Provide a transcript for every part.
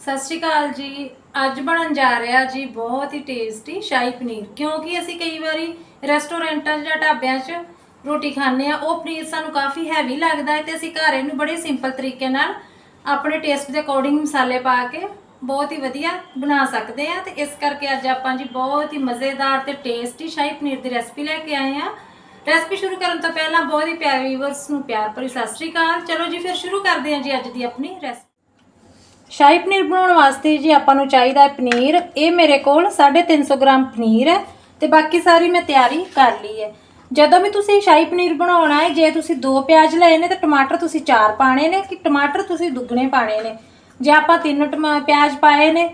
ਸਤਿ ਸ਼੍ਰੀ ਅਕਾਲ ਜੀ। ਅੱਜ ਬਣਨ ਜਾ ਰਿਹਾ ਜੀ ਬਹੁਤ ਹੀ ਟੇਸਟੀ ਸ਼ਾਹੀ ਪਨੀਰ। ਕਿਉਂਕਿ ਅਸੀਂ ਕਈ ਵਾਰੀ ਰੈਸਟੋਰੈਂਟਾਂ 'ਚ ਜਾਂ ਢਾਬਿਆਂ 'ਚ ਰੋਟੀ ਖਾਂਦੇ ਆ ਉਹ ਪਨੀਰ ਸਾਨੂੰ ਕਾਫੀ ਹੈਵੀ ਲੱਗਦਾ ਹੈ ਤੇ ਅਸੀਂ ਘਰ ਇਹਨੂੰ ਬੜੇ ਸਿੰਪਲ ਤਰੀਕੇ ਨਾਲ ਆਪਣੇ ਟੇਸਟ ਦੇ ਅਕੋਰਡਿੰਗ ਮਸਾਲੇ ਪਾ ਕੇ ਬਹੁਤ ਹੀ ਵਧੀਆ ਬਣਾ ਸਕਦੇ ਆ ਤੇ ਇਸ ਕਰਕੇ ਅੱਜ ਆਪਾਂ ਜੀ ਬਹੁਤ ਹੀ ਮਜ਼ੇਦਾਰ ਤੇ ਟੇਸਟੀ ਸ਼ਾਹੀ ਪਨੀਰ ਦੀ ਰੈਸਪੀ ਲੈ ਕੇ ਆਏ ਆ ਰੈਸਪੀ ਸ਼ੁਰੂ ਕਰਨ ਤੋਂ ਪਹਿਲਾਂ ਬਹੁਤ ਹੀ ਪਿਆਰੇ ਵੀਵਰਸ ਨੂੰ ਪਿਆਰ ਭਰੀ ਸਤਿ ਸ਼੍ਰੀ ਅਕਾਲ। ਚਲੋ ਜੀ, ਫਿਰ ਸ਼ੁਰੂ ਕਰਦੇ ਹਾਂ ਜੀ ਅੱਜ ਦੀ ਆਪਣੀ ਰੈਸਪੀ ਸ਼ਾਹੀ ਪਨੀਰ ਬਣਾਉਣ ਵਾਸਤੇ ਜੀ ਆਪਾਂ ਨੂੰ ਚਾਹੀਦਾ ਹੈ ਪਨੀਰ। ਇਹ ਮੇਰੇ ਕੋਲ 350 ਗ੍ਰਾਮ ਪਨੀਰ ਹੈ ਤੇ ਬਾਕੀ ਸਾਰੀ ਮੈਂ ਤਿਆਰੀ ਕਰ ਲਈ ਹੈ। ਜਦੋਂ ਵੀ ਤੁਸੀਂ ਸ਼ਾਹੀ ਪਨੀਰ ਬਣਾਉਣਾ ਹੈ, ਜੇ ਤੁਸੀਂ ਦੋ ਪਿਆਜ਼ ਲਏ ਨੇ ਤਾਂ ਟਮਾਟਰ ਤੁਸੀਂ ਚਾਰ ਪਾਣੇ ਨੇ, ਕਿ ਟਮਾਟਰ ਤੁਸੀਂ ਦੁੱਗਣੇ ਪਾਣੇ ਨੇ। ਜੇ ਆਪਾਂ ਤਿੰਨ ਟਮਾ ਪਿਆਜ਼ ਪਾਏ ਨੇ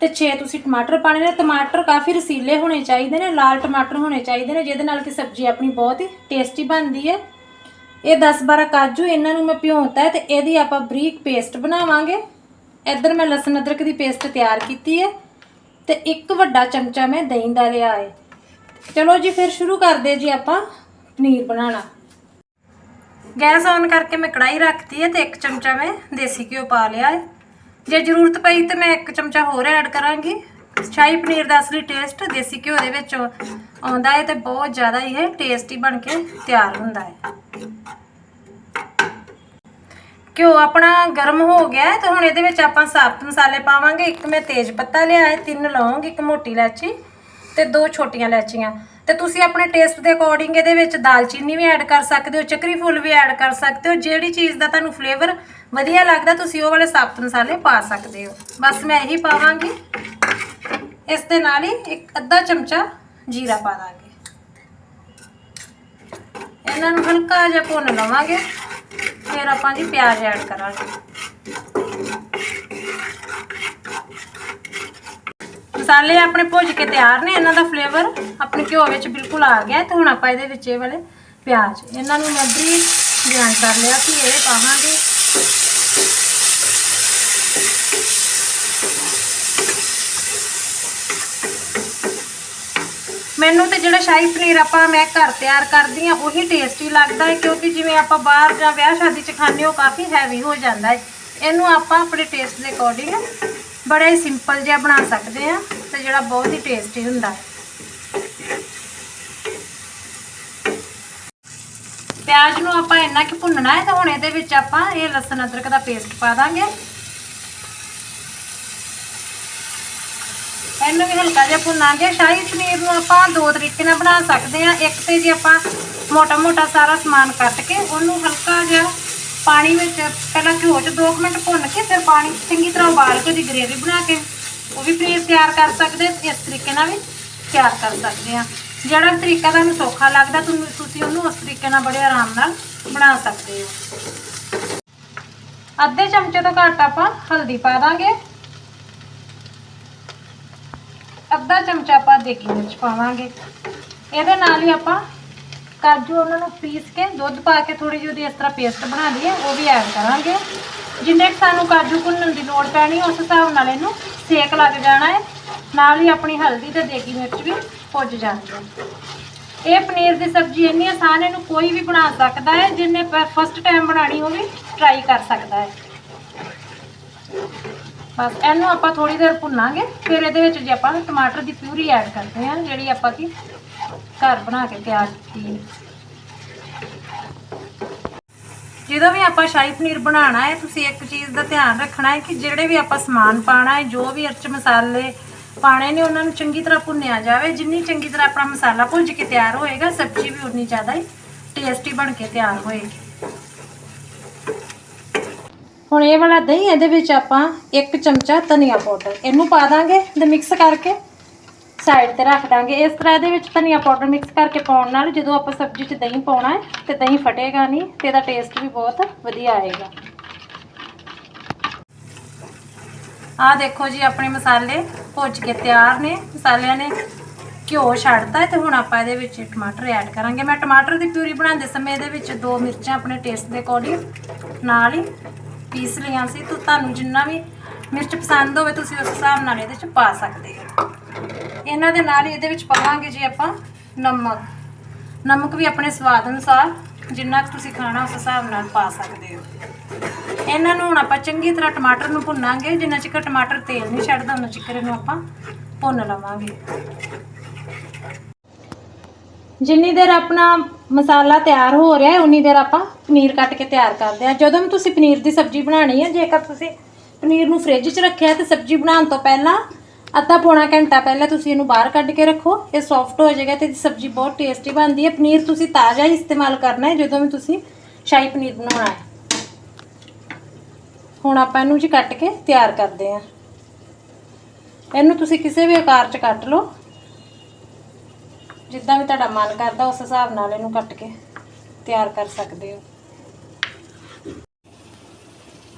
ਤੇ 6 ਤੁਸੀਂ ਟਮਾਟਰ ਪਾਣੇ ਨੇ, ਟਮਾਟਰ ਕਾਫੀ ਰਸੀਲੇ ਹੋਣੇ ਚਾਹੀਦੇ ਨੇ, ਲਾਲ ਟਮਾਟਰ ਹੋਣੇ ਚਾਹੀਦੇ ਨੇ, ਜਿਹਦੇ ਨਾਲ ਕਿ ਸਬਜ਼ੀ ਆਪਣੀ ਬਹੁਤ ਹੀ ਟੇਸਟੀ ਬਣਦੀ ਹੈ। ਇਹ 10-12 ਕਾਜੂ ਇਹਨਾਂ ਨੂੰ ਮੈਂ ਭਿਉਂਤਾ ਹੈ ਤੇ ਇਹਦੀ ਆਪਾਂ ਬਰੀਕ ਪੇਸਟ ਬਣਾਵਾਂਗੇ। ਇੱਧਰ ਮੈਂ ਲਸਣ ਅਦਰਕ ਦੀ ਪੇਸਟ ਤਿਆਰ ਕੀਤੀ ਹੈ ਤੇ ਇੱਕ ਵੱਡਾ ਚਮਚਾ ਮੈਂ ਦਹੀਂ ਦਾ ਲਿਆ ਹੈ। ਚਲੋ ਜੀ, ਫਿਰ ਸ਼ੁਰੂ ਕਰਦੇ ਜੀ ਆਪਾਂ ਪਨੀਰ ਬਣਾਉਣਾ। ਗੈਸ ਔਨ ਕਰਕੇ ਮੈਂ ਕੜਾਈ ਰੱਖਤੀ ਹੈ ਤੇ ਇੱਕ ਚਮਚਾ ਮੈਂ ਦੇਸੀ ਘਿਓ ਪਾ ਲਿਆ ਹੈ। ਜੇ ਜ਼ਰੂਰਤ ਪਈ ਤੇ ਮੈਂ ਇੱਕ ਚਮਚਾ ਹੋਰ ਐਡ ਕਰਾਂਗੀ। ਸ਼ਾਹੀ ਪਨੀਰ ਦਾ ਅਸਲੀ ਟੇਸਟ ਦੇਸੀ ਘਿਓ ਦੇ ਵਿੱਚ ਆਉਂਦਾ ਹੈ ਤੇ ਬਹੁਤ ਜ਼ਿਆਦਾ ਇਹ ਟੇਸਟੀ ਬਣ ਕੇ ਤਿਆਰ ਹੁੰਦਾ ਹੈ। ਘਿਓ ਆਪਣਾ ਗਰਮ ਹੋ ਗਿਆ ਹੈ ਤੇ ਹੁਣ ਇਹਦੇ ਵਿੱਚ ਆਪਾਂ ਸਾਬਤ ਮਸਾਲੇ ਪਾਵਾਂਗੇ। ਇੱਕ ਮੈਂ ਤੇਜ ਪੱਤਾ ਲਿਆ ਹੈ, ਤਿੰਨ ਲੌਂਗ, ਇੱਕ ਮੋਟੀ ਇਲਾਚੀ ਤੇ ਦੋ ਛੋਟੀਆਂ ਇਲਾਚੀਆਂ। ਤੇ ਤੁਸੀਂ ਆਪਣੇ ਟੇਸਟ ਦੇ ਅਕੋਰਡਿੰਗ ਇਹਦੇ ਵਿੱਚ ਦਾਲਚੀਨੀ ਵੀ ਐਡ ਕਰ ਸਕਦੇ ਹੋ, ਚੱਕਰੀ ਫੁੱਲ ਵੀ ਐਡ ਕਰ ਸਕਦੇ ਹੋ। ਜਿਹੜੀ ਚੀਜ਼ ਦਾ ਤੁਹਾਨੂੰ ਫਲੇਵਰ ਵਧੀਆ ਲੱਗਦਾ, ਤੁਸੀਂ ਉਹ ਵਾਲੇ ਸਾਬਤ ਮਸਾਲੇ ਪਾ ਸਕਦੇ ਹੋ। ਬਸ ਮੈਂ ਇਹੀ ਪਾਵਾਂਗੀ। ਇਸ ਦੇ ਨਾਲ ਹੀ ਇੱਕ ਅੱਧਾ ਚਮਚਾ ਜੀਰਾ ਪਾ ਦਾਂਗੇ। ਇਹਨਾਂ ਨੂੰ ਹਲਕਾ ਜਿਹਾ ਭੁੰਨ ਲਵਾਂਗੇ। ਫਿਰ ਆਪਾਂ ਜੀ ਪਿਆਜ਼ ਐਡ ਕਰਾਂਗੇ। ਮਸਾਲੇ ਆਪਣੇ ਭੁੱਜ ਕੇ ਤਿਆਰ ਨੇ, ਇਹਨਾਂ ਦਾ ਫਲੇਵਰ ਆਪਣੇ ਘਿਓ ਵਿੱਚ ਬਿਲਕੁਲ ਆ ਗਿਆ। ਹੈ ਤੇ ਹੁਣ ਆਪਾਂ ਇਹਦੇ ਵਿੱਚ ਇਹ ਵਾਲੇ ਪਿਆਜ਼, ਇਹਨਾਂ ਨੂੰ ਮੈਂ ਬਰੀਕ ਗ੍ਰਾਈਂਡ ਕਰ ਲਿਆ ਕਿ ਇਹ ਪਾਵਾਂਗੇ। ਮੈਨੂੰ ਤੇ ਜਿਹੜਾ ਸ਼ਾਹੀ ਪਨੀਰ ਆਪਾਂ ਮੈਂ ਘਰ ਤਿਆਰ ਕਰਦੀ ਆ ਉਹੀ ਟੇਸਟੀ ਲੱਗਦਾ ਹੈ, ਕਿਉਂਕਿ ਜਿਵੇਂ ਆਪਾਂ ਬਾਹਰ ਜਾਂ ਵਿਆਹ ਸ਼ਾਦੀ 'ਚ ਖਾਂਦੇ ਉਹ ਕਾਫੀ ਹੈਵੀ ਹੋ ਜਾਂਦਾ ਹੈ। ਇਹਨੂੰ ਆਪਾਂ ਆਪਣੇ ਟੇਸਟ ਦੇ ਅਕੋਰਡਿੰਗ ਬੜਾ ਹੀ ਸਿੰਪਲ ਜਿਹਾ ਬਣਾ ਸਕਦੇ ਆ ਤੇ ਜਿਹੜਾ ਬਹੁਤ ਹੀ ਟੇਸਟੀ ਹੁੰਦਾ ਹੈ। ਪਿਆਜ਼ ਨੂੰ ਆਪਾਂ ਇੰਨਾ ਕਿ ਭੁੰਨਣਾ ਹੈ ਤੇ ਹੁਣ ਇਹਦੇ ਵਿੱਚ ਆਪਾਂ ਇਹ ਲਸਣ ਅਦਰਕ ਦਾ ਪੇਸਟ ਪਾ ਦਾਂਗੇ। ਇਹਨੂੰ ਵੀ ਹਲਕਾ ਜਿਹਾ ਭੁੰਨਾਂਗੇ ਸ਼ਾਹੀ ਪਨੀਰ ਨੂੰ ਆਪਾਂ ਦੋ ਤਰੀਕੇ ਨਾਲ ਬਣਾ ਸਕਦੇ ਆ ਇੱਕ ਤੇ ਜੇ ਆਪਾਂ ਮੋਟਾ ਮੋਟਾ ਸਾਰਾ ਸਮਾਨ ਕੱਟ ਕੇ ਉਹਨੂੰ ਹਲਕਾ ਜਿਹਾ ਪਾਣੀ ਵਿੱਚ ਪਹਿਲਾਂ ਘਿਓ 'ਚ 2 ਮਿੰਟ ਭੁੰਨ ਕੇ ਫਿਰ ਪਾਣੀ ਚੰਗੀ ਤਰ੍ਹਾਂ ਉਬਾਲ ਕੇ ਉਹਦੀ ਗ੍ਰੇਵੀ ਬਣਾ ਕੇ ਉਹ ਵੀ ਪਨੀਰ ਤਿਆਰ ਕਰ ਸਕਦੇ ਇਸ ਤਰੀਕੇ ਨਾਲ ਵੀ ਤਿਆਰ ਕਰ ਸਕਦੇ ਆ ਜਿਹੜਾ ਵੀ ਤਰੀਕਾ ਤੁਹਾਨੂੰ ਸੌਖਾ ਲੱਗਦਾ ਤੁਹਾਨੂੰ ਤੁਸੀਂ ਉਹਨੂੰ ਉਸ ਤਰੀਕੇ ਨਾਲ ਬੜੇ ਆਰਾਮ ਨਾਲ ਬਣਾ ਸਕਦੇ ਹੋ। ਅੱਧੇ ਚਮਚੇ ਤੋਂ ਘੱਟ ਆਪਾਂ ਹਲਦੀ ਪਾ ਦਾਂਗੇ। ਅੱਧਾ ਚਮਚਾ ਆਪਾਂ ਦੇਗੀ ਮਿਰਚ ਪਾਵਾਂਗੇ। ਇਹਦੇ ਨਾਲ ਹੀ ਆਪਾਂ ਕਾਜੂ ਉਹਨਾਂ ਨੂੰ ਪੀਸ ਕੇ, ਦੁੱਧ ਪਾ ਕੇ ਥੋੜੀ ਜਿਹੀ ਉਹਦੀ ਇਸ ਤਰ੍ਹਾਂ ਪੇਸਟ ਬਣਾ ਲਈ ਹੈ ਉਹ ਵੀ ਐਡ ਕਰਾਂਗੇ। ਜਿੰਨੇ ਕੁ ਸਾਨੂੰ ਕਾਜੂ ਭੁੰਨਣ ਦੀ ਲੋੜ ਪੈਣੀ, ਉਸ ਹਿਸਾਬ ਨਾਲ ਇਹਨੂੰ ਸੇਕ ਲੱਗ ਜਾਣਾ ਹੈ। ਨਾਲ ਹੀ ਆਪਣੀ ਹਲਦੀ ਤੇ ਦੇਗੀ ਮਿਰਚ ਵੀ ਪੁੱਜ ਜਾਂਦੀ ਹੈ। ਇਹ ਪਨੀਰ ਦੀ ਸਬਜ਼ੀ ਇੰਨੀ ਆਸਾਨ ਇਹਨੂੰ ਕੋਈ ਵੀ ਬਣਾ ਸਕਦਾ ਹੈ, ਜਿੰਨੇ ਫਸਟ ਟਾਈਮ ਬਣਾਣੀ ਉਹ ਵੀ ਟਰਾਈ ਕਰ ਸਕਦਾ ਹੈ। ਬਸ ਇਹਨੂੰ ਆਪਾਂ ਥੋੜੀ ਦੇਰ ਭੁੰਨਾਂਗੇ, ਫਿਰ ਇਹਦੇ ਵਿੱਚ ਜੇ ਆਪਾਂ ਟਮਾਟਰ ਦੀ ਪਿਊਰੀ ਐਡ ਕਰਦੇ ਹਾਂ, ਜਿਹੜੀ ਆਪਾਂ ਕੀ ਘਰ ਬਣਾ ਕੇ ਤਿਆਰ ਕੀਤੀ ਹੈ। ਜਦੋਂ ਵੀ ਆਪਾਂ ਸ਼ਾਹੀ ਪਨੀਰ ਬਣਾਉਣਾ ਹੈ, ਤੁਸੀਂ ਇੱਕ ਚੀਜ਼ ਦਾ ਧਿਆਨ ਰੱਖਣਾ ਹੈ ਕਿ ਜਿਹੜੇ ਵੀ ਆਪਾਂ ਸਮਾਨ ਪਾਣਾ ਹੈ, ਜੋ ਵੀ ਅਰਚ ਮਸਾਲੇ ਪਾਣੇ ਨੇ, ਉਹਨਾਂ ਨੂੰ ਚੰਗੀ ਤਰ੍ਹਾਂ ਭੁੰਨਿਆ ਜਾਵੇ। ਜਿੰਨੀ ਚੰਗੀ ਤਰ੍ਹਾਂ ਆਪਣਾ ਮਸਾਲਾ ਭੁੱਜ ਕੇ ਤਿਆਰ ਹੋਏਗਾ, ਸਬਜ਼ੀ ਵੀ ਉਨੀ ਜ਼ਿਆਦਾ ਹੀ ਟੇਸਟੀ ਬਣ ਕੇ ਤਿਆਰ ਹੋਏਗੀ। ਹੁਣ ਇਹ ਵਾਲਾ ਦਹੀਂ ਇਹਦੇ ਵਿੱਚ ਆਪਾਂ ਇੱਕ ਚਮਚਾ ਧਨੀਆ ਪਾਊਡਰ, ਇਹਨੂੰ ਪਾ ਦਾਂਗੇ ਤੇ ਮਿਕਸ ਕਰਕੇ ਸਾਈਡ ਤੇ ਰੱਖ ਦਾਂਗੇ। ਇਸ ਤਰ੍ਹਾਂ ਇਹਦੇ ਵਿੱਚ ਧਨੀਆ ਪਾਊਡਰ ਮਿਕਸ ਕਰਕੇ ਪਾਉਣ ਨਾਲ ਜਦੋਂ ਆਪਾਂ ਸਬਜ਼ੀ 'ਚ ਦਹੀਂ ਪਾਉਣਾ ਹੈ ਤੇ ਦਹੀਂ ਫਟੇਗਾ ਨਹੀਂ ਤੇ ਇਹਦਾ ਟੇਸਟ ਵੀ ਬਹੁਤ ਵਧੀਆ ਆਏਗਾ। ਆਹ ਦੇਖੋ ਜੀ, ਆਪਣੇ ਮਸਾਲੇ ਭੁੱਜ ਕੇ ਤਿਆਰ ਨੇ। ਮਸਾਲਿਆਂ ਨੇ ਘਿਓ ਛੱਡਤਾ ਤੇ ਹੁਣ ਆਪਾਂ ਇਹਦੇ ਵਿੱਚ ਟਮਾਟਰ ਐਡ ਕਰਾਂਗੇ। ਮੈਂ ਟਮਾਟਰ ਦੀ ਪਿਊਰੀ ਬਣਾਉਂਦੇ ਸਮੇਂ ਇਹਦੇ ਵਿੱਚ ਦੋ ਮਿਰਚਾਂ ਆਪਣੇ ਟੇਸਟ ਦੇ ਅਕੋਰਡਿੰਗ ਨਾਲ ਹੀ ਪੀਸ ਲਈਆਂ ਸੀ, ਤੋ ਤੁਹਾਨੂੰ ਜਿੰਨਾ ਵੀ ਮਿਰਚ ਪਸੰਦ ਹੋਵੇ, ਤੁਸੀਂ ਉਸ ਹਿਸਾਬ ਨਾਲ ਇਹਦੇ ਵਿੱਚ ਪਾ ਸਕਦੇ ਹੋ। ਇਹਨਾਂ ਦੇ ਨਾਲ ਹੀ ਇਹਦੇ ਵਿੱਚ ਪਾਵਾਂਗੇ ਜੀ ਆਪਾਂ ਨਮਕ। ਨਮਕ ਵੀ ਆਪਣੇ ਸਵਾਦ ਅਨੁਸਾਰ ਜਿੰਨਾ ਕੁ ਤੁਸੀਂ ਖਾਣਾ ਉਸ ਹਿਸਾਬ ਨਾਲ ਪਾ ਸਕਦੇ ਹੋ। ਇਹਨਾਂ ਨੂੰ ਹੁਣ ਆਪਾਂ ਚੰਗੀ ਤਰ੍ਹਾਂ ਟਮਾਟਰ ਨੂੰ ਭੁੰਨਾਂਗੇ। ਜਿੰਨਾ ਚਿਰ ਟਮਾਟਰ ਤੇਲ ਨਹੀਂ ਛੱਡਦਾ ਉਹਨਾਂ ਚਿਰ ਇਹਨੂੰ ਆਪਾਂ ਭੁੰਨ ਲਵਾਂਗੇ। ਜਿੰਨੀ ਦੇਰ ਆਪਣਾ ਮਸਾਲਾ ਤਿਆਰ ਹੋ ਰਿਹਾ ਹੈ, ਉਨੀ ਦੇਰ ਆਪਾਂ ਪਨੀਰ ਕੱਟ ਕੇ ਤਿਆਰ ਕਰਦੇ ਹਾਂ। ਜਦੋਂ ਵੀ ਤੁਸੀਂ ਪਨੀਰ ਦੀ ਸਬਜ਼ੀ ਬਣਾਣੀ ਹੈ, ਜੇਕਰ ਤੁਸੀਂ ਪਨੀਰ ਨੂੰ ਫ੍ਰਿਜ 'ਚ ਰੱਖਿਆ ਤੇ ਸਬਜ਼ੀ ਬਣਾਉਣ ਤੋਂ ਪਹਿਲਾਂ ਅੱਧਾ ਪੌਣਾ ਘੰਟਾ ਪਹਿਲਾਂ ਤੁਸੀਂ ਇਹਨੂੰ ਬਾਹਰ ਕੱਢ ਕੇ ਰੱਖੋ। ਇਹ ਸੌਫਟ ਹੋ ਜਾਏਗਾ ਤੇ ਇਹਦੀ ਸਬਜ਼ੀ ਬਹੁਤ ਟੇਸਟੀ ਬਣਦੀ ਹੈ। ਪਨੀਰ ਤੁਸੀਂ ਤਾਜ਼ਾ ਹੀ ਇਸਤੇਮਾਲ ਕਰਨਾ ਹੈ, ਜਦੋਂ ਵੀ ਤੁਸੀਂ ਸ਼ਾਹੀ ਪਨੀਰ ਬਣਾਉਣਾ ਹੈ। ਹੁਣ ਆਪਾਂ ਇਹਨੂੰ ਜੀ ਕੱਟ ਕੇ ਤਿਆਰ ਕਰਦੇ ਹਾਂ। ਇਹਨੂੰ ਤੁਸੀਂ ਕਿਸੇ ਵੀ ਆਕਾਰ 'ਚ ਕੱਟ ਲਓ। ਜਿੱਦਾਂ ਵੀ ਤੁਹਾਡਾ ਮਨ ਕਰਦਾ ਉਸ ਹਿਸਾਬ ਨਾਲ ਇਹਨੂੰ ਕੱਟ ਕੇ ਤਿਆਰ ਕਰ ਸਕਦੇ ਹੋ।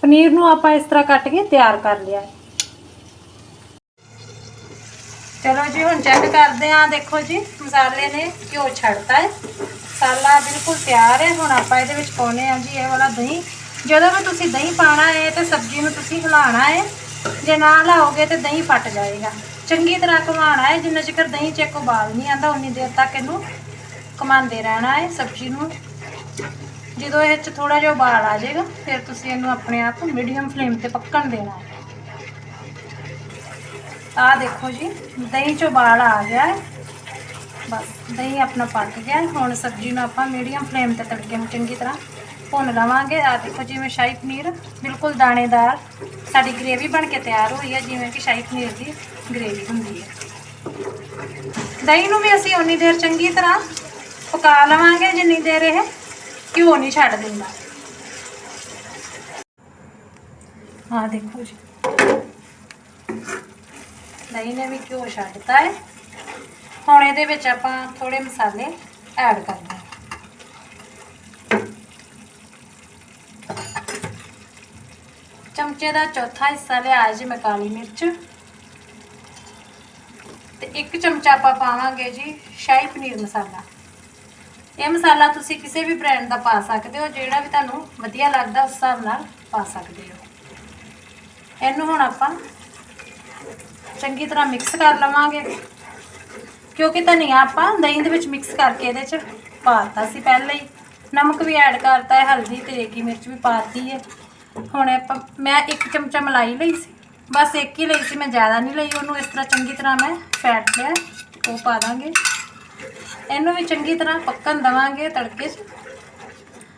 ਪਨੀਰ ਨੂੰ ਆਪਾਂ ਇਸ ਤਰ੍ਹਾਂ ਕੱਟ ਕੇ ਤਿਆਰ ਕਰ ਲਿਆ। ਚਲੋ ਜੀ, ਹੁਣ ਚੈੱਕ ਕਰਦੇ ਆਂ ਦੇਖੋ ਜੀ, ਮਸਾਲੇ ਨੇ ਘਿਓ ਛੱਡਤਾ ਹੈ। ਮਸਾਲਾ ਬਿਲਕੁਲ ਤਿਆਰ ਹੈ। ਹੁਣ ਆਪਾਂ ਇਹਦੇ ਵਿੱਚ ਪਾਉਨੇ ਆ ਜੀ ਇਹ ਵਾਲਾ ਦਹੀਂ। ਜਦੋਂ ਵੀ ਤੁਸੀਂ ਦਹੀਂ ਪਾਣਾ ਹੈ ਤੇ ਸਬਜ਼ੀ ਨੂੰ ਤੁਸੀਂ ਹਿਲਾਉਣਾ ਹੈ। ਜੇ ਨਾ ਹਿਲਾਓਗੇ ਤੇ ਦਹੀਂ ਫਟ ਜਾਏਗਾ। ਚੰਗੀ ਤਰ੍ਹਾਂ ਘੁਮਾਉਣਾ ਹੈ, ਜਿੰਨਾ ਚਿਰ ਦਹੀਂ ਚ ਇੱਕ ਉਬਾਲ ਨਹੀਂ ਆਂਦਾ ਉਨੀ ਦੇਰ ਤੱਕ ਇਹਨੂੰ ਘੁਮਾਉਂਦੇ ਰਹਿਣਾ ਹੈ ਸਬਜ਼ੀ ਨੂੰ। ਜਦੋਂ ਇਹ ਚ ਥੋੜਾ ਜਿਹਾ ਉਬਾਲ ਆ ਜਾਏਗਾ, ਫਿਰ ਤੁਸੀਂ ਇਹਨੂੰ ਆਪਣੇ ਆਪ ਮੀਡੀਅਮ ਫਲੇਮ ਤੇ ਪੱਕਣ ਦੇਣਾ ਹੈ। ਆ ਦੇਖੋ ਜੀ, ਦਹੀਂ 'ਚ ਉਬਾਲ ਆ ਗਿਆ ਹੈ। ਬਸ, ਦਹੀਂ ਆਪਣਾ ਪੱਕ ਗਿਆ ਹੁਣ ਸਬਜ਼ੀ ਨੂੰ ਆਪਾਂ ਮੀਡੀਅਮ ਫਲੇਮ ਤੇ ਤੜਕੇ ਨੂੰ ਚੰਗੀ ਤਰ੍ਹਾਂ ਭੁੰਨ ਲਵਾਂਗੇ। ਆ ਦੇਖੋ ਜਿਵੇਂ ਸ਼ਾਹੀ ਪਨੀਰ, ਬਿਲਕੁਲ ਦਾਣੇਦਾਰ, ਸਾਡੀ ਗ੍ਰੇਵੀ ਬਣ ਕੇ ਤਿਆਰ ਹੋਈ ਹੈ, ਜਿਵੇਂ ਕਿ ਸ਼ਾਹੀ ਪਨੀਰ ਦੀ ਗ੍ਰੇਵੀ ਹੁੰਦੀ ਹੈ। ਦਹੀਂ ਨੂੰ ਵੀ ਅਸੀਂ ਓਨੀ ਦੇਰ ਚੰਗੀ ਤਰ੍ਹਾਂ ਪਕਾ ਲਵਾਂਗੇ, ਜਿੰਨੀ ਦੇਰ ਇਹ ਘਿਓ ਨਹੀਂ ਛੱਡ ਦਿੰਦਾ। ਆ ਦੇਖੋ ਜੀ। ਦਹੀਂ ਨੇ ਵੀ ਘਿਓ ਛੱਡਤਾ ਹੈ। ਹੁਣ ਇਹਦੇ ਵਿੱਚ ਆਪਾਂ ਥੋੜੇ ਮਸਾਲੇ ਐਡ ਕਰਦੇ ਹਾਂ। ਚਮਚੇ ਦਾ ਚੌਥਾ ਹਿੱਸਾ ਲਿਆ ਜੀ ਮੈਂ ਕਾਲੀ ਮਿਰਚ। ਤੇ ਇੱਕ ਚਮਚਾ ਆਪਾਂ ਪਾਵਾਂਗੇ ਜੀ ਸ਼ਾਹੀ ਪਨੀਰ ਮਸਾਲਾ। ਇਹ ਮਸਾਲਾ ਤੁਸੀਂ ਕਿਸੇ ਵੀ ਬ੍ਰਾਂਡ ਦਾ ਪਾ ਸਕਦੇ ਹੋ, ਜਿਹੜਾ ਵੀ ਤੁਹਾਨੂੰ ਵਧੀਆ ਲੱਗਦਾ ਉਸ ਹਿਸਾਬ ਨਾਲ ਪਾ ਸਕਦੇ ਹੋ। ਇਹਨੂੰ ਹੁਣ ਆਪਾਂ ਚੰਗੀ ਤਰ੍ਹਾਂ ਮਿਕਸ ਕਰ ਲਵਾਂਗੇ, ਕਿਉਂਕਿ ਧਨੀਆ ਆਪਾਂ ਦਹੀਂ ਦੇ ਵਿੱਚ ਮਿਕਸ ਕਰਕੇ ਇਹਦੇ 'ਚ ਪਾਤਾ ਸੀ ਪਹਿਲਾਂ ਹੀ। ਨਮਕ ਵੀ ਐਡ ਕਰਤਾ ਹੈ ਹਲਦੀ ਤੇ ਰੇਗੀ ਮਿਰਚ ਵੀ ਪਾਤੀ ਹੈ। ਹੁਣ ਆਪਾਂ, ਮੈਂ ਇੱਕ ਚਮਚਾ ਮਲਾਈ ਲਈ ਸੀ। ਬਸ ਇੱਕ ਹੀ ਲਈ ਸੀ, ਮੈਂ ਜ਼ਿਆਦਾ ਨਹੀਂ ਲਈ ਉਹਨੂੰ, ਇਸ ਤਰ੍ਹਾਂ ਚੰਗੀ ਤਰ੍ਹਾਂ ਮੈਂ ਫੈਟ ਲਿਆ ਉਹ ਪਾ ਦਾਂਗੇ। ਇਹਨੂੰ ਵੀ ਚੰਗੀ ਤਰ੍ਹਾਂ ਪੱਕਣ ਦਵਾਂਗੇ ਤੜਕੇ 'ਚ।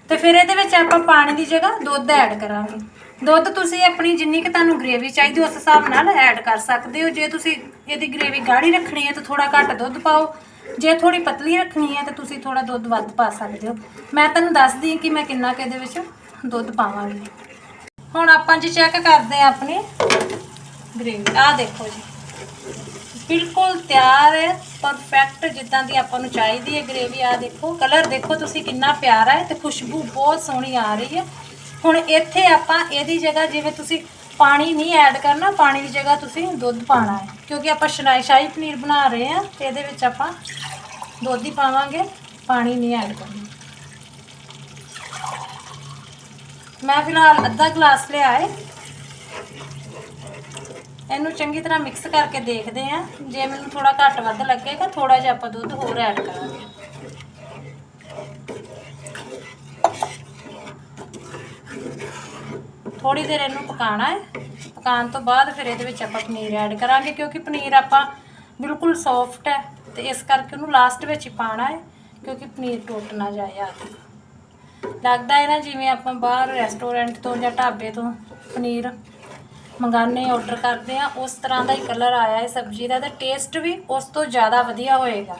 ਤੇ ਫਿਰ ਇਹਦੇ ਵਿੱਚ ਆਪਾਂ ਪਾਣੀ ਦੀ ਜਗ੍ਹਾ ਦੁੱਧ ਐਡ ਕਰਾਂਗੇ। ਦੁੱਧ ਤੁਸੀਂ ਆਪਣੀ ਜਿੰਨੀ ਕਿ ਤੁਹਾਨੂੰ ਗ੍ਰੇਵੀ ਚਾਹੀਦੀ, ਉਸ ਹਿਸਾਬ ਨਾਲ ਐਡ ਕਰ ਸਕਦੇ ਹੋ। ਜੇ ਤੁਸੀਂ ਇਹਦੀ ਗ੍ਰੇਵੀ ਗਾੜੀ ਰੱਖਣੀ ਹੈ ਤਾਂ ਥੋੜਾ ਘੱਟ ਦੁੱਧ ਪਾਓ। ਜੇ ਥੋੜੀ ਪਤਲੀ ਰੱਖਣੀ ਹੈ ਤਾਂ ਤੁਸੀਂ ਥੋੜਾ ਦੁੱਧ ਵੱਧ ਪਾ ਸਕਦੇ ਹੋ। ਮੈਂ ਤੁਹਾਨੂੰ ਦੱਸਦੀ ਹਾਂ ਕਿ ਮੈਂ ਕਿੰਨਾ ਕਿ ਇਹਦੇ ਵਿੱਚ ਦੁੱਧ ਪਾਵਾਂਗੀ। ਹੁਣ ਆਪਾਂ ਜੀ ਚੈੱਕ ਕਰਦੇ ਹਾਂ ਆਪਣੀ ਗ੍ਰੇਵੀ ਆਹ ਦੇਖੋ ਜੀ। ਬਿਲਕੁਲ ਤਿਆਰ ਹੈ ਪਰਫੈਕਟ ਜਿੱਦਾਂ ਦੀ ਆਪਾਂ ਨੂੰ ਚਾਹੀਦੀ ਹੈ ਗ੍ਰੇਵੀ ਆ ਦੇਖੋ ਕਲਰ ਦੇਖੋ ਤੁਸੀਂ ਕਿੰਨਾ ਪਿਆਰਾ ਹੈ ਤੇ ਖੁਸ਼ਬੂ ਬਹੁਤ ਸੋਹਣੀ ਆ ਰਹੀ ਹੈ। ਹੁਣ ਇੱਥੇ ਆਪਾਂ ਇਹਦੀ ਜਗ੍ਹਾ ਜਿਵੇਂ ਤੁਸੀਂ ਪਾਣੀ ਨਹੀਂ ਐਡ ਕਰਨਾ, ਪਾਣੀ ਦੀ ਜਗ੍ਹਾ ਤੁਸੀਂ ਦੁੱਧ ਪਾਣਾ ਹੈ। ਕਿਉਂਕਿ ਆਪਾਂ ਸ਼ਨਾਈ ਸ਼ਾਹੀ ਪਨੀਰ ਬਣਾ ਰਹੇ ਹਾਂ ਤੇ ਇਹਦੇ ਵਿੱਚ ਆਪਾਂ ਦੁੱਧ ਹੀ ਪਾਵਾਂਗੇ, ਪਾਣੀ ਨਹੀਂ ਐਡ ਕਰਨਾ। ਮੈਂ ਫਿਲਹਾਲ ਅੱਧਾ ਗਲਾਸ ਲਿਆ ਹੈ ਇਹਨੂੰ ਚੰਗੀ ਤਰ੍ਹਾਂ ਮਿਕਸ ਕਰਕੇ ਦੇਖਦੇ ਆਂ। ਜੇ ਮੈਨੂੰ ਥੋੜਾ ਘੱਟ ਵੱਧ ਲੱਗੇਗਾ ਥੋੜਾ ਜਿਹਾ ਆਪਾਂ ਦੁੱਧ ਹੋਰ ਐਡ ਕਰਾਂਗੇ। ਥੋੜੀ ਦੇਰ ਇਹਨੂੰ ਪਕਾਉਣਾ ਹੈ ਪਕਾਉਣ ਤੋਂ ਬਾਅਦ ਫਿਰ ਇਹਦੇ ਵਿੱਚ ਆਪਾਂ ਪਨੀਰ ਐਡ ਕਰਾਂਗੇ, ਕਿਉਂਕਿ ਪਨੀਰ ਆਪਾਂ ਬਿਲਕੁਲ ਸੌਫਟ ਹੈ ਤੇ ਇਸ ਕਰਕੇ ਉਹਨੂੰ ਲਾਸਟ ਵਿੱਚ ਹੀ ਪਾਣਾ ਹੈ ਕਿਉਂਕਿ ਪਨੀਰ ਟੁੱਟ ਨਾ ਜਾਏ ਆ ਲੱਗਦਾ ਹੈ ਨਾ ਜਿਵੇਂ ਆਪਾਂ ਬਾਹਰ ਰੈਸਟੋਰੈਂਟ ਤੋਂ ਜਾਂ ਢਾਬੇ ਤੋਂ ਪਨੀਰ ਮੰਗਾਨੇ ਆਰਡਰ ਕਰਦੇ ਆ ਉਸ ਤਰ੍ਹਾਂ ਦਾ ਹੀ ਕਲਰ ਆਇਆ ਹੈ ਸਬਜ਼ੀ ਦਾ ਤੇ ਟੇਸਟ ਵੀ ਉਸ ਤੋਂ ਜ਼ਿਆਦਾ ਵਧੀਆ ਹੋਏਗਾ।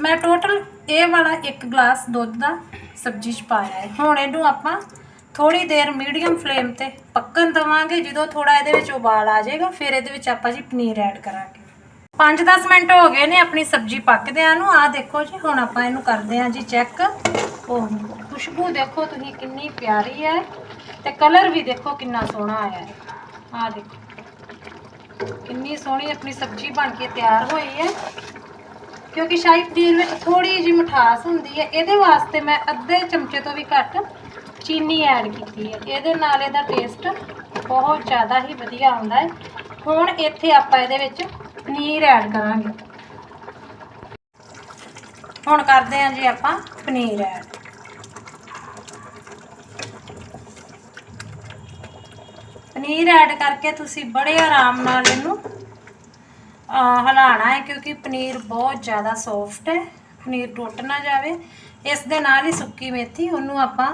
ਮੈਂ ਟੋਟਲ ਇਹ ਵਾਲਾ ਇੱਕ ਗਲਾਸ ਦੁੱਧ ਦਾ ਸਬਜ਼ੀ 'ਚ ਪਾਇਆ ਹੈ। ਹੁਣ ਇਹਨੂੰ ਆਪਾਂ ਥੋੜੀ ਦੇਰ ਮੀਡੀਅਮ ਫਲੇਮ ਤੇ ਪੱਕਣ ਦਵਾਂਗੇ। ਜਦੋਂ ਥੋੜਾ ਇਹਦੇ ਵਿੱਚ ਉਬਾਲ ਆ ਜਾਏਗਾ, ਫਿਰ ਇਹਦੇ ਵਿੱਚ ਆਪਾਂ ਜੀ ਪਨੀਰ ਐਡ ਕਰਾਂਗੇ। 5-10 ਮਿੰਟ ਹੋ ਗਏ ਨੇ ਆਪਣੀ ਸਬਜ਼ੀ ਪੱਕਦਿਆਂ ਨੂੰ। ਆਹ ਦੇਖੋ ਜੀ, ਹੁਣ ਆਪਾਂ ਇਹਨੂੰ ਕਰਦੇ ਹਾਂ ਜੀ ਚੈੱਕ ਉਹ ਖੁਸ਼ਬੂ ਦੇਖੋ ਤੁਸੀਂ ਕਿੰਨੀ ਪਿਆਰੀ ਹੈ ਤੇ ਕਲਰ ਵੀ ਦੇਖੋ ਕਿੰਨਾ ਸੋਹਣਾ ਆਇਆ ਹੈ। ਆਹ ਦੇਖੋ, ਕਿੰਨੀ ਸੋਹਣੀ ਆਪਣੀ ਸਬਜ਼ੀ ਬਣ ਕੇ ਤਿਆਰ ਹੋਈ ਹੈ। ਕਿਉਂਕਿ ਸ਼ਾਹੀ ਪਨੀਰ ਵਿੱਚ ਥੋੜੀ ਜਿਹੀ ਮਿਠਾਸ ਹੁੰਦੀ ਹੈ। ਇਹਦੇ ਵਾਸਤੇ ਮੈਂ ਅੱਧੇ ਚਮਚੇ ਤੋਂ ਵੀ ਘੱਟ ਚੀਨੀ ਐਡ ਕੀਤੀ ਹੈ। ਇਹਦੇ ਨਾਲ ਇਹਦਾ ਟੇਸਟ ਬਹੁਤ ਜ਼ਿਆਦਾ ਹੀ ਵਧੀਆ ਆਉਂਦਾ ਹੈ। ਹੁਣ ਇੱਥੇ ਆਪਾਂ ਇਹਦੇ ਵਿੱਚ ਪਨੀਰ ਐਡ ਕਰਾਂਗੇ। ਹੁਣ ਕਰਦੇ ਹਾਂ ਜੀ ਆਪਾਂ ਪਨੀਰ ਐਡ। ਪਨੀਰ ਐਡ ਕਰਕੇ ਤੁਸੀਂ ਬੜੇ ਆਰਾਮ ਨਾਲ ਇਹਨੂੰ ਹਲਾਣਾ ਹੈ ਕਿਉਂਕਿ ਪਨੀਰ ਬਹੁਤ ਜ਼ਿਆਦਾ ਸੌਫਟ ਹੈ। ਪਨੀਰ ਟੁੱਟ ਨਾ ਜਾਵੇ। ਇਸ ਦੇ ਨਾਲ ਹੀ ਸੁੱਕੀ ਮੇਥੀ, ਉਹਨੂੰ ਆਪਾਂ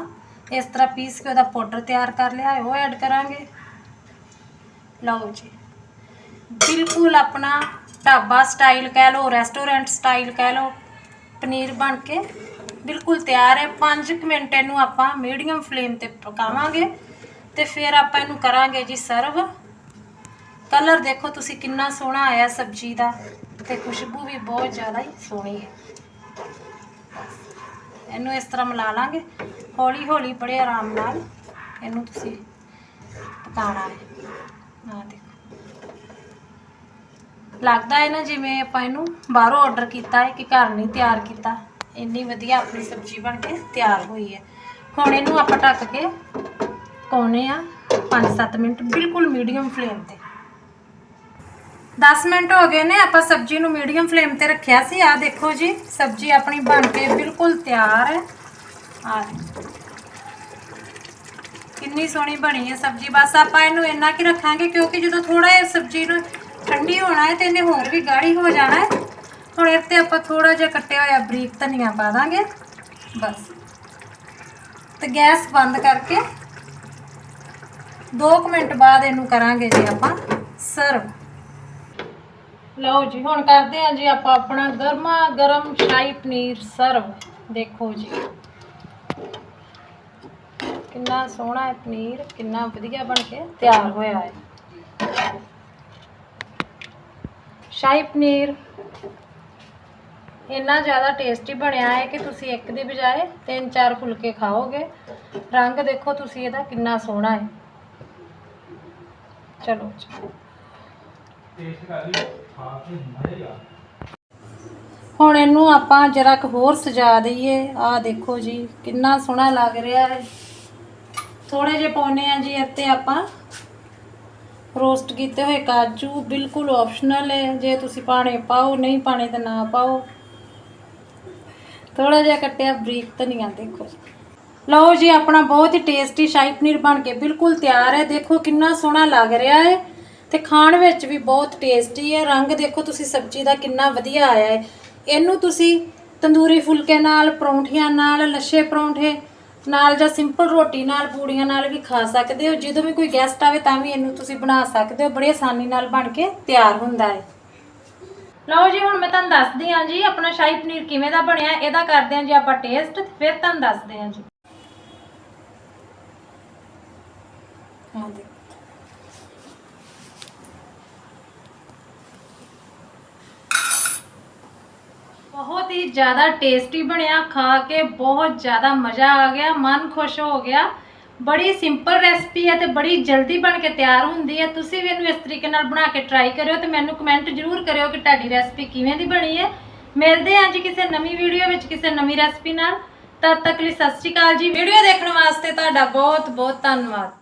ਇਸ ਤਰ੍ਹਾਂ ਪੀਸ ਕੇ ਉਹਦਾ ਪਾਊਡਰ ਤਿਆਰ ਕਰ ਲਿਆ ਹੈ। ਉਹ ਐਡ ਕਰਾਂਗੇ। ਲਓ ਜੀ। ਬਿਲਕੁਲ ਆਪਣਾ ਢਾਬਾ ਸਟਾਈਲ ਕਹਿ ਲਓ ਰੈਸਟੋਰੈਂਟ ਸਟਾਈਲ ਕਹਿ ਲਓ, ਪਨੀਰ ਬਣ ਕੇ ਬਿਲਕੁਲ ਤਿਆਰ ਹੈ। 5 ਮਿੰਟ ਇਹਨੂੰ ਆਪਾਂ ਮੀਡੀਅਮ ਫਲੇਮ ਤੇ ਪਕਾਵਾਂਗੇ ਤੇ ਫਿਰ ਆਪਾਂ ਇਹਨੂੰ ਕਰਾਂਗੇ ਜੀ ਸਰਵ ਕਲਰ ਦੇਖੋ ਤੁਸੀਂ ਕਿੰਨਾ ਸੋਹਣਾ ਆਇਆ ਸਬਜ਼ੀ ਦਾ ਤੇ ਖੁਸ਼ਬੂ ਵੀ ਬਹੁਤ ਜ਼ਿਆਦਾ ਹੀ ਸੋਹਣੀ ਹੈ। ਇਹਨੂੰ ਇਸ ਤਰ੍ਹਾਂ ਮਿਲਾ ਲਾਂਗੇ ਹੌਲੀ ਹੌਲੀ ਬੜੇ ਆਰਾਮ ਨਾਲ ਇਹਨੂੰ ਤੁਸੀਂ ਪਕਾਉਣਾ ਹੈ। ਆ ਦੇਖੋ। ਲੱਗਦਾ ਹੈ ਨਾ ਜਿਵੇਂ ਆਪਾਂ ਇਹਨੂੰ ਬਾਹਰੋਂ ਆਰਡਰ ਕੀਤਾ ਹੈ ਕਿ ਘਰ ਨਹੀਂ ਤਿਆਰ ਕੀਤਾ। ਇੰਨੀ ਵਧੀਆ ਆਪਣੀ ਸਬਜ਼ੀ ਬਣ ਕੇ ਤਿਆਰ ਹੋਈ ਹੈ। ਹੁਣ ਇਹਨੂੰ ਆਪਾਂ ਢੱਕ ਕੇ ਪਕਾਉਣੇ ਆ 5-7 ਮਿੰਟ, ਬਿਲਕੁਲ ਮੀਡੀਅਮ ਫਲੇਮ ਤੇ। 10 ਮਿੰਟ ਹੋ ਗਏ ਨੇ, ਆਪਾਂ ਸਬਜ਼ੀ ਨੂੰ ਮੀਡੀਅਮ ਫਲੇਮ ਤੇ ਰੱਖਿਆ ਸੀ। ਆ ਦੇਖੋ ਜੀ, ਸਬਜ਼ੀ ਆਪਣੀ ਬਣ ਕੇ ਬਿਲਕੁਲ ਤਿਆਰ ਹੈ। ਆ ਕਿੰਨੀ ਸੋਹਣੀ ਬਣੀ ਹੈ ਸਬਜ਼ੀ। ਬਸ ਆਪਾਂ ਇਹਨੂੰ ਇੰਨਾ ਕਿ ਰੱਖਾਂਗੇ, ਕਿਉਂਕਿ ਜਦੋਂ ਥੋੜਾ ਇਹ ਸਬਜ਼ੀ ਨੂੰ ਠੰਡੀ ਹੋਣਾ ਹੈ ਤੇ ਇਹਨੇ ਹੋਰ ਵੀ ਗਾੜੀ ਹੋ ਜਾਣਾ ਹੈ। ਹੁਣ ਇਹ ਤੇ ਆਪਾਂ ਥੋੜਾ ਜਿਹਾ ਕੱਟਿਆ ਹੋਇਆ ਬਰੀਕ ਧਨੀਆ ਪਾ ਦਾਂਗੇ। ਬਸ। ਤੇ ਗੈਸ ਬੰਦ ਕਰਕੇ 2 ਮਿੰਟ ਬਾਅਦ ਇਹਨੂੰ ਕਰਾਂਗੇ ਜੀ ਆਪਾਂ ਸਰਵ। ਲਓ ਜੀ, ਹੁਣ ਕਰਦੇ ਹਾਂ ਜੀ ਆਪਾਂ ਆਪਣਾ ਗਰਮਾ ਗਰਮ ਸ਼ਾਹੀ ਪਨੀਰ ਸਰਵ। ਦੇਖੋ ਜੀ। ਕਿੰਨਾ ਸੋਹਣਾ ਹੈ ਪਨੀਰ, ਕਿੰਨਾ ਵਧੀਆ ਬਣ ਕੇ ਤਿਆਰ ਹੋਇਆ ਹੈ। ਸ਼ਾਹੀ ਪਨੀਰ। ਇੰਨਾ ਜ਼ਿਆਦਾ ਟੇਸਟੀ ਬਣਿਆ ਹੈ ਕਿ ਤੁਸੀਂ ਇੱਕ ਦੀ ਬਜਾਏ ਤਿੰਨ ਚਾਰ ਫੁਲਕੇ ਖਾਓਗੇ। ਰੰਗ ਦੇਖੋ ਤੁਸੀਂ ਇਹਦਾ ਕਿੰਨਾ ਸੋਹਣਾ ਹੈ। ਚਲੋ ਹੁਣ ਇਹਨੂੰ ਆਪਾਂ ਜਰਾ ਕੁ ਹੋਰ ਸਜਾ ਦਈਏ। ਆਹ ਦੇਖੋ ਜੀ, ਕਿੰਨਾ ਸੋਹਣਾ ਲੱਗ ਰਿਹਾ ਹੈ। ਥੋੜੇ ਜਿਹੇ ਪਾਉਨੇ ਆ ਜੀ, ਇੱਥੇ ਆਪਾਂ ਰੋਸਟ ਕੀਤੇ ਹੋਏ ਕਾਜੂ ਬਿਲਕੁਲ ਆਪਸ਼ਨਲ ਹੈ। ਜੇ ਤੁਸੀਂ ਪਾਣੇ ਪਾਓ, ਨਹੀਂ ਪਾਣੇ ਤਾਂ ਨਾ ਪਾਓ। ਥੋੜਾ ਜਿਹਾ ਕੱਟਿਆ, ਬਰੀਕ ਧਨੀਆ ਦੇਖੋ। ਜੀ ਲਓ ਜੀ, ਆਪਣਾ ਬਹੁਤ ਹੀ ਟੇਸਟੀ ਸ਼ਾਹੀ ਪਨੀਰ ਬਣ ਕੇ ਬਿਲਕੁਲ ਤਿਆਰ ਹੈ। ਦੇਖੋ ਕਿੰਨਾ ਸੋਹਣਾ ਲੱਗ ਰਿਹਾ ਹੈ ਤੇ ਖਾਣ ਵਿੱਚ ਵੀ ਬਹੁਤ ਟੇਸਟੀ ਹੈ। ਰੰਗ ਦੇਖੋ ਤੁਸੀਂ, ਸਬਜ਼ੀ ਦਾ ਕਿੰਨਾ ਵਧੀਆ ਆਇਆ ਹੈ। ਇਹਨੂੰ ਤੁਸੀਂ ਤੰਦੂਰੀ ਫੁਲਕੇ ਨਾਲ, ਪਰੌਂਠੀਆਂ ਨਾਲ, ਲੱਛੇ ਪਰੌਂਠੇ ਨਾਲ ਜਾਂ ਸਿੰਪਲ ਰੋਟੀ ਨਾਲ, ਪੂੜੀਆਂ ਨਾਲ ਵੀ ਖਾ ਸਕਦੇ ਹੋ। ਜਦੋਂ ਵੀ ਕੋਈ ਗੈਸਟ ਆਵੇ ਤਾਂ ਵੀ ਇਹਨੂੰ ਤੁਸੀਂ ਬਣਾ ਸਕਦੇ ਹੋ। ਬੜੀ ਆਸਾਨੀ ਨਾਲ ਬਣ ਕੇ ਤਿਆਰ ਹੁੰਦਾ ਹੈ। ਲਓ ਜੀ, ਹੁਣ ਮੈਂ ਤੁਹਾਨੂੰ ਦੱਸਦੀ ਹਾਂ ਜੀ, ਆਪਣਾ ਸ਼ਾਹੀ ਪਨੀਰ ਕਿਵੇਂ ਦਾ ਬਣਿਆ, ਇਹਦਾ ਕਰਦੇ ਹਾਂ ਜੀ ਆਪਾਂ ਟੇਸਟ ਫਿਰ ਤੁਹਾਨੂੰ ਦੱਸਦੇ ਹਾਂ ਜੀ। ਬਹੁਤ ਹੀ ਜ਼ਿਆਦਾ ਟੇਸਟੀ ਬਣਿਆ, ਖਾ ਕੇ ਬਹੁਤ ਜ਼ਿਆਦਾ ਮਜ਼ਾ ਆ ਗਿਆ, ਮਨ ਖੁਸ਼ ਹੋ ਗਿਆ। ਬੜੀ ਸਿੰਪਲ ਰੈਸਪੀ ਹੈ ਤੇ ਬੜੀ ਜਲਦੀ ਬਣ ਕੇ ਤਿਆਰ ਹੁੰਦੀ ਹੈ। ਤੁਸੀਂ ਵੀ ਇਹਨੂੰ ਇਸ ਤਰੀਕੇ ਨਾਲ ਬਣਾ ਕੇ ਟਰਾਈ ਕਰਿਓ ਤੇ ਮੈਨੂੰ ਕਮੈਂਟ ਜ਼ਰੂਰ ਕਰਿਓ ਕਿ ਤੁਹਾਡੀ ਰੈਸਪੀ ਕਿਵੇਂ ਦੀ ਬਣੀ ਹੈ। ਮਿਲਦੇ ਹਾਂ ਜੀ ਕਿਸੇ ਨਵੀਂ ਵੀਡੀਓ ਵਿੱਚ ਕਿਸੇ ਨਵੀਂ ਰੈਸਪੀ ਨਾਲ। ਤਦ ਤੱਕ ਲਈ ਸਤਿ ਸ਼੍ਰੀ ਅਕਾਲ ਜੀ। ਵੀਡੀਓ ਦੇਖਣ ਵਾਸਤੇ ਤੁਹਾਡਾ ਬਹੁਤ ਬਹੁਤ ਧੰਨਵਾਦ।